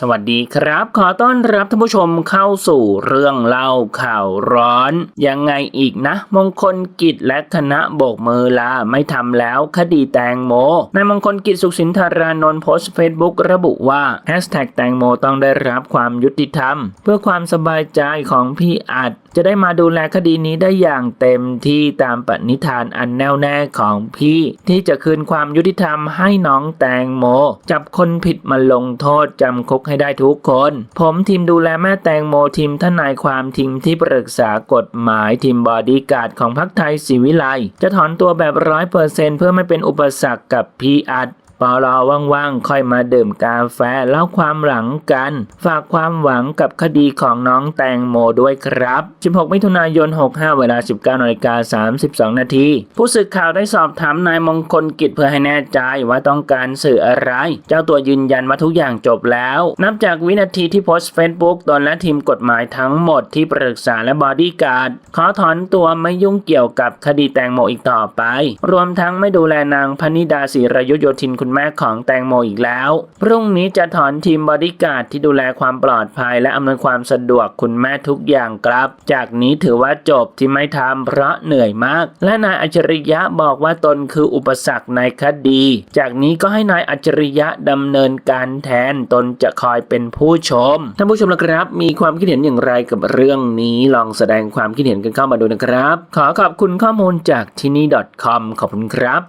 สวัสดีครับ ขอต้อนรับท่านผู้ชมเข้าสู่เรื่องเล่าข่าวร้อน ยังไงอีกนะ มงคลกิจและคณะโบกมือลาไม่ทำแล้วคดีแตงโมนายมงคลกิจสุขสินธารานนท์โพสต์เฟซบุ๊กระบุว่าแฮชแท็กแตงโมต้องได้รับความยุติธรรม เพื่อความสบายใจของพี่อัดจะได้มาดูแลคดีนี้ได้อย่างเต็มที่ตามปณิธานอันแน่วแน่ของพี่ ที่จะคืนความยุติธรรมให้น้องแตงโม จับคนผิดมาลงโทษจำคุกให้ได้ทุกคน ผมทีมดูแลแม่แตงโมทีมทนายความทีมที่ปรึกษากฎหมายทีมบอดี้การ์ดของพรรคไทยศรีวิไลจะถอนตัวแบบร้อยเปอร์เซ็นเพื่อไม่เป็นอุปสรรคกับพีอัด ปอรอว่างๆค่อยมาดื่มกาแฟเล่าความหลังกัน ฝากความหวังกับคดีของน้องแตงโมด้วยครับ 16 มิถุนายน 65 เวลา 19นาฬิกา32 นาที ผู้สื่อข่าวได้สอบถามนายมงคลกิจเพื่อให้แน่ใจว่าต้องการสื่ออะไร เจ้าตัวยืนยันว่าทุกอย่างจบแล้ว นับจากวินาทีที่โพสต์เฟซบุ๊กตนและทีมกฎหมายทั้งหมดที่ปรึกษาและบอดี้การ์ดขอถอนตัวไม่ยุ่งเกี่ยวกับคดีแตงโมอีกต่อไป รวมทั้งไม่ดูแลนางพนิดาศิรยุทธโยธินคุณณแม่ของแตงโมอีกแล้ว พรุ่งนี้จะถอนทีมบอดี้การ์ดที่ดูแลความปลอดภัย และอำนวยความสะดวกคุณแม่ทุกอย่างครับ จากนี้ถือว่าจบที่ไม่ทำเพราะเหนื่อยมาก และนายอัจฉริยะบอกว่าตนคืออุปสรรคในคดี จากนี้ก็ให้นายอัจฉริยะดำเนินการแทนตนจะคอยเป็นผู้ชมท่านผู้ชมนะครับ มีความคิดเห็นอย่างไรกับเรื่องนี้ลองแสดงความคิดเห็นกันเข้ามาดูนะครับ ขอขอบคุณข้อมูลจากที่นี่ .com ขอบคุณครับ